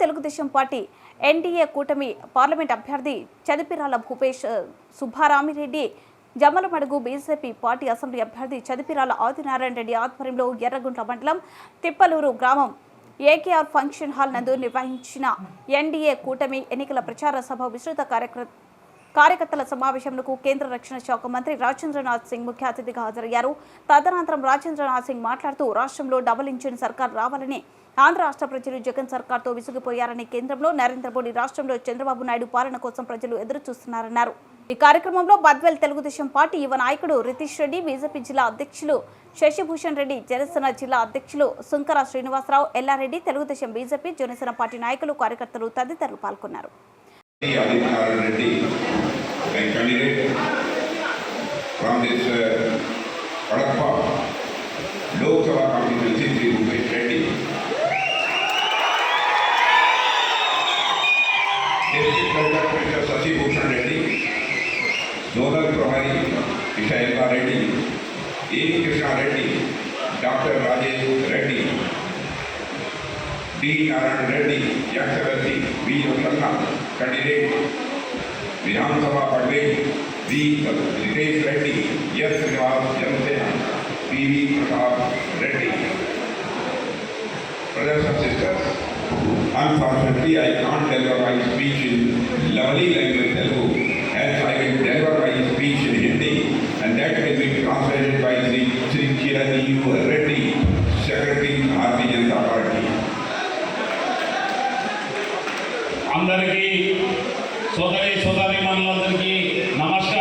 Telugu Desam party NDA కూటమి parliament అభ్యర్థి Chadipirala Bhupesh Subbaramireddy Jammalamadugu BJP party assembly అభ్యర్థి చదిపిరాల ఆదినారాయణ రెడ్డి ఆధ్వర్యంలో ఎర్రగుంట్ల మండలం తిప్పలూరు గ్రామం ఏకేఆర్ ఫంక్షన్ హాల్ నందు నిర్వహించిన ఎన్డీఏ కూటమి ఎన్నికల ప్రచార సభ విస్తృత కార్యక్రమ కార్యకర్తల సమావేశంకు కేంద్ర రక్షణ శాఖ మంత్రి రాజేంద్రనాథ్ సింగ్ ముఖ్య అతిథిగా హాజరయ్యారు. తదనంతరం రాజేంద్రనాథ్ సింగ్ మాట్లాడుతూ రాష్ట్రంలో డబుల్ ఇంజిన్ సర్కార్ రావాలని ఆంధ్ర రాష్ట్ర ప్రజలు జగన్ సర్కార్తో విసిగిపోయారని కేంద్రంలో నరేంద్ర మోడీ రాష్ట్రంలో చంద్రబాబు నాయుడు పాలన కోసం ప్రజలు ఎదురు చూస్తున్నారన్నారు ఈ కార్యక్రమంలో బద్వెల్ తెలుగుదేశం పార్టీ యువ నాయకుడు రితీష్ రెడ్డి బీజేపీ జిల్లా అధ్యక్షులు శశిభూషణ్ రెడ్డి జనసేన జిల్లా అధ్యక్షులు సుంకర శ్రీనివాసరావు ఎల్లారెడ్డి తెలుగుదేశం బీజేపీ జనసేన పార్టీ నాయకులు కార్యకర్తలు తదితరులు పాల్గొన్నారు. from this uh, Kadapa Lok Sabha doctor professor Shashi Bhushan Reddy nodal प्रभारी Vishakha Reddy M Krishna Reddy doctor Rajesh Reddy D Narayan Reddy Yakshavarti V Prasanna candidate विधानसभा Patwe V Ritesh Reddy S Srinivas Janasena P V Pratap Reddy प्रदर्शन and sisters, unfortunately I can't deliver my speech in lovely language Telugu as I will deliver my speech in Hindi and that will be translated by Sri Sri Chiranjeev Reddy, Secretary Bharatiya Janata Party. అందరికీ సోదరి సోదర